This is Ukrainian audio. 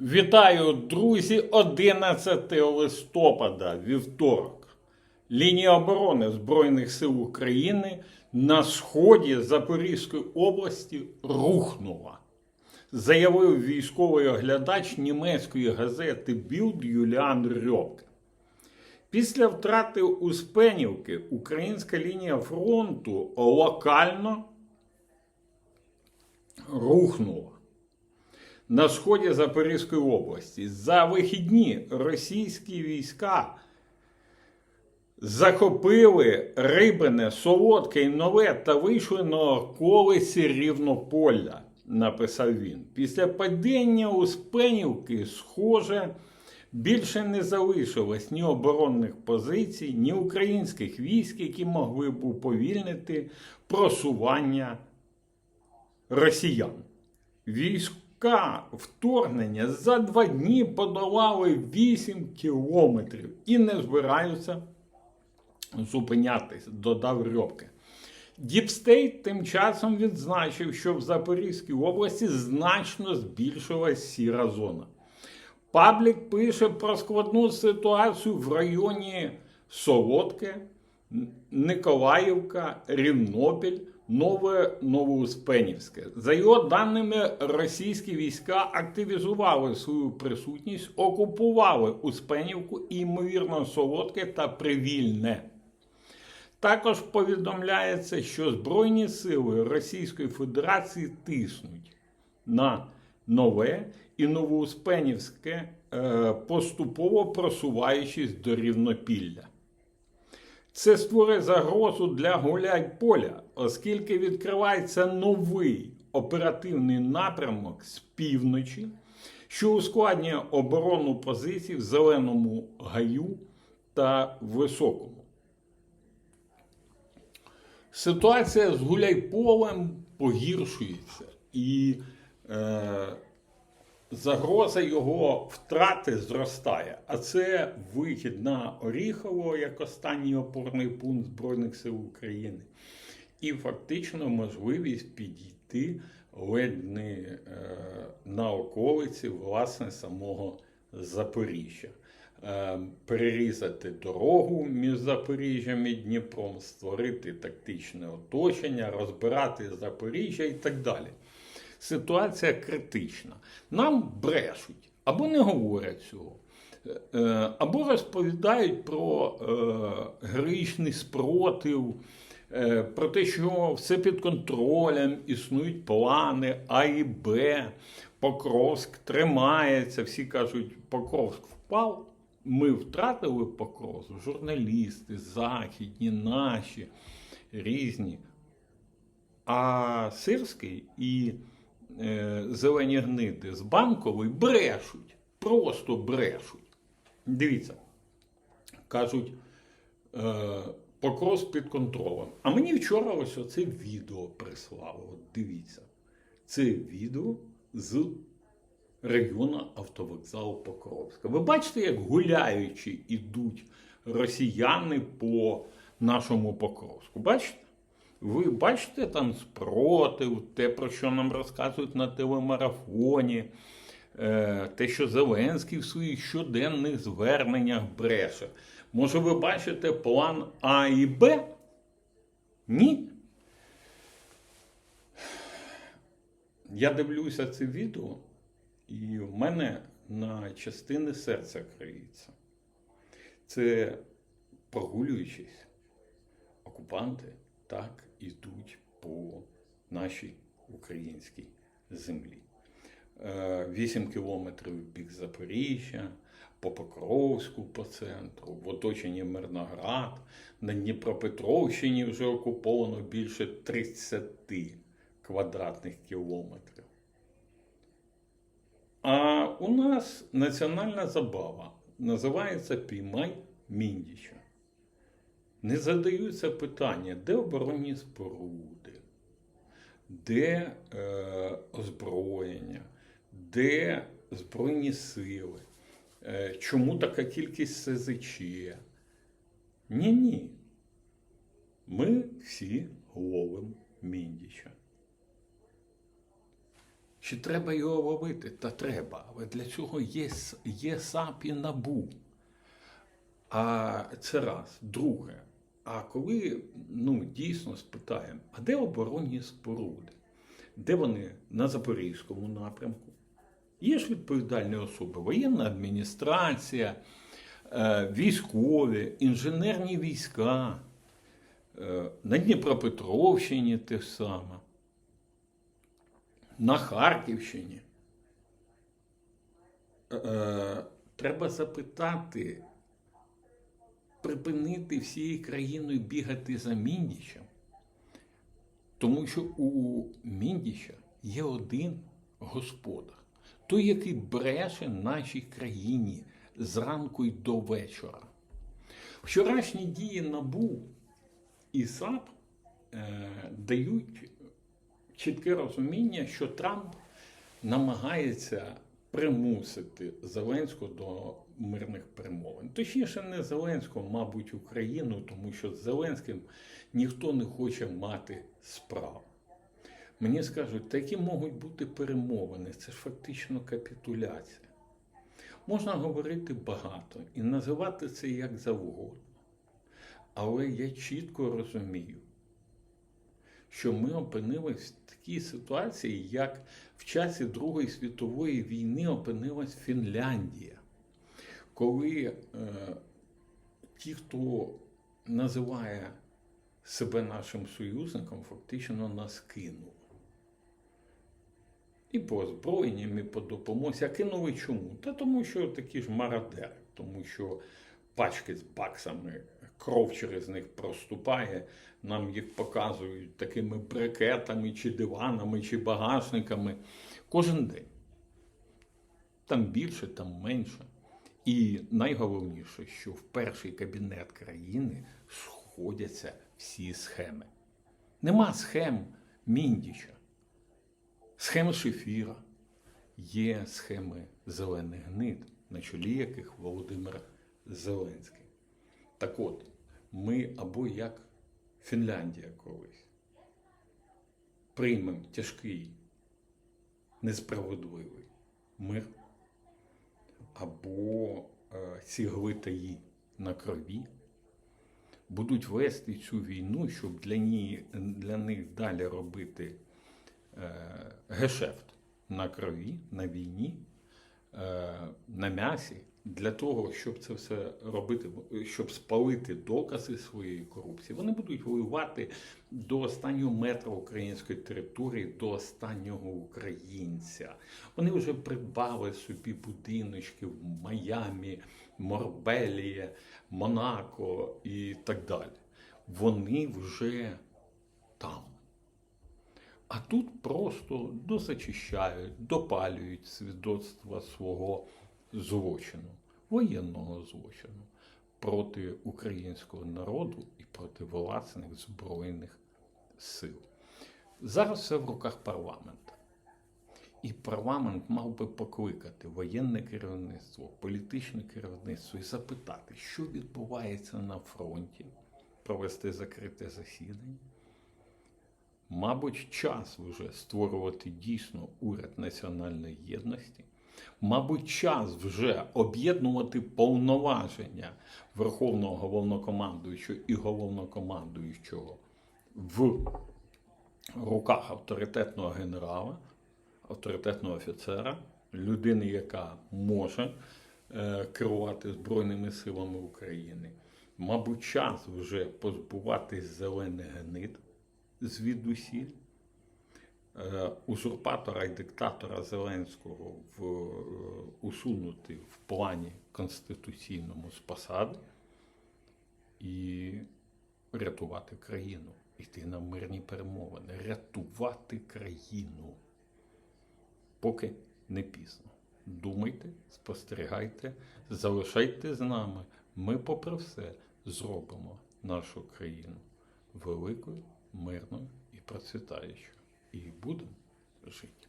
Вітаю, друзі! 11 листопада, вівторок. Лінія оборони Збройних сил України на сході Запорізької області рухнула, заявив військовий оглядач німецької газети Білд Юліан Рьопке. Після втрати Успенівки українська лінія фронту локально рухнула на сході Запорізької області. За вихідні російські війська захопили Рибине, Солодке і Нове та вийшли на околиці Рівнополя, написав він. Після падіння Успенівки, схоже, більше не залишилось ні оборонних позицій, ні українських військ, які могли б уповільнити просування росіян. Війська вторгнення за два дні подолали 8 кілометрів і не збираються зупинятись, додав Рьопке. Діпстейт тим часом відзначив, що в Запорізькій області значно збільшилась сіра зона. Паблік пише про складну ситуацію в районі Солодке, Николаївка, Рівнопіль, Нове Новоуспенівське. За його даними, російські війська активізували свою присутність, окупували Успенівку і, ймовірно, Солодке та Привільне. Також повідомляється, що Збройні сили Російської Федерації тиснуть на нове і Новоуспенівське, е, поступово просуваючись до рівнопілля. Це створює загрозу для Гуляйполя, оскільки відкривається новий оперативний напрямок з півночі, що ускладнює оборону позицій в Зеленому Гаю та Високому. Ситуація з Гуляйполем погіршується, і е, загроза його втрати зростає. А це вихід на Оріхово як останній опорний пункт Збройних сил України. І фактично можливість підійти ледь не е, на околиці власне самого Запоріжжя. Е, Перерізати дорогу між Запоріжжям і Дніпром, створити тактичне оточення, розбирати Запоріжжя і так далі. Ситуація критична. Нам брешуть або не говорять цього, Е, або розповідають про е, героїчний спротив, е, про те, що все під контролем, існують плани А і Б, Покровськ тримається. Всі кажуть, Покровськ впав. Ми втратили Покровськ, журналісти, західні, наші, різні. А Сирський і е, зелені гниди з банкової брешуть, просто брешуть. Дивіться, кажуть, е, Покровськ під контролем. А мені вчора ось оце відео прислали. От дивіться. Це відео з району автовокзалу Покровська. Ви бачите, як гуляючи ідуть росіяни по нашому Покровську? Бачите? Ви бачите там спротив, те, про що нам розказують на телемарафоні, е, те, що Зеленський в своїх щоденних зверненнях бреше. Може, ви бачите план А і Б? Ні? Я дивлюся це відео, і в мене на частини серця криється. Це прогулюючись, окупанти так ідуть по нашій українській землі. 8 кілометрів в бік Запоріжжя, по Покровську по центру, в оточенні Мирноград, на Дніпропетровщині вже окуповано більше 30 квадратних кілометрів. А у нас національна забава називається Піймай Міндіча. Не задаються питання, де оборонні споруди, де е, озброєння, де Збройні сили, е, чому така кількість СЗЧ. Ні, ні. Ми всі ловимо Міндіча. Чи треба його робити? Та треба. Але для цього є, є САП і НАБУ. А це раз. Друге. А коли ну, дійсно спитаємо, а де оборонні споруди? Де вони на Запорізькому напрямку? Є ж відповідальні особи, воєнна адміністрація, е, військові, інженерні війська, е, на Дніпропетровщині те саме, на Харківщині. Е, Треба запитати, припинити всією країною бігати за Міндічем. Тому що у Міндіча є один господар, той, який бреше нашій країні зранку й до вечора. Вчорашні дії НАБУ і САП е, дають чітке розуміння, що Трамп намагається примусити Зеленського до мирних перемовин. Точніше, не Зеленського, мабуть, Україну, тому що з Зеленським ніхто не хоче мати справ. Мені скажуть, такі можуть бути перемовини, це ж фактично капітуляція. Можна говорити багато і називати це як завгодно. Але я чітко розумію, що ми опинились в такій ситуації, як в часі Другої світової війни опинилась Фінляндія, коли е, ті, хто називає себе нашим союзником, фактично нас кинули. І по озброєнням, і по допомозі. А кинули чому? Та тому, що такі ж мародери, тому що пачки з баксами, кров через них проступає, нам їх показують такими брикетами, чи диванами, чи багажниками кожен день. Там більше, там менше. І найголовніше, що в перший кабінет країни сходяться всі схеми. Нема схем Міндіча, схем Шефіра, є схеми зелених гнид, на чолі яких Володимир Зеленський. Так от, ми або як Фінляндія колись приймемо тяжкий, несправедливий мир, або сіглитаї ці на крові будуть вести цю війну, щоб для, ні, для них далі робити е, гешефт на крові, на війні, е, на м'ясі, для того, щоб це все робити, щоб спалити докази своєї корупції, вони будуть воювати до останнього метра української території, до останнього українця. Вони вже придбали собі будиночки в Майамі, Морбелії, Монако і так далі. Вони вже там. А тут просто дозачищають, допалюють свідоцтва свого злочину, воєнного злочину проти українського народу і проти власних збройних сил. Зараз все в руках парламента. І парламент мав би покликати воєнне керівництво, політичне керівництво і запитати, що відбувається на фронті, провести закрите засідання. Мабуть, час вже створювати дійсно уряд національної єдності. Мабуть, час вже об'єднувати повноваження Верховного головнокомандуючого і головнокомандуючого в руках авторитетного генерала, авторитетного офіцера, людини, яка може е, керувати Збройними силами України. Мабуть, час вже позбуватись зелених гнид звідусіль. Е, узурпатора і диктатора Зеленського в, е, усунути в плані конституційному з посади і рятувати країну, йти на мирні перемовини, рятувати країну. Поки не пізно. Думайте, спостерігайте, залишайте з нами. Ми, попри все, зробимо нашу країну великою, мирною і процвітаючою. І будемо жити.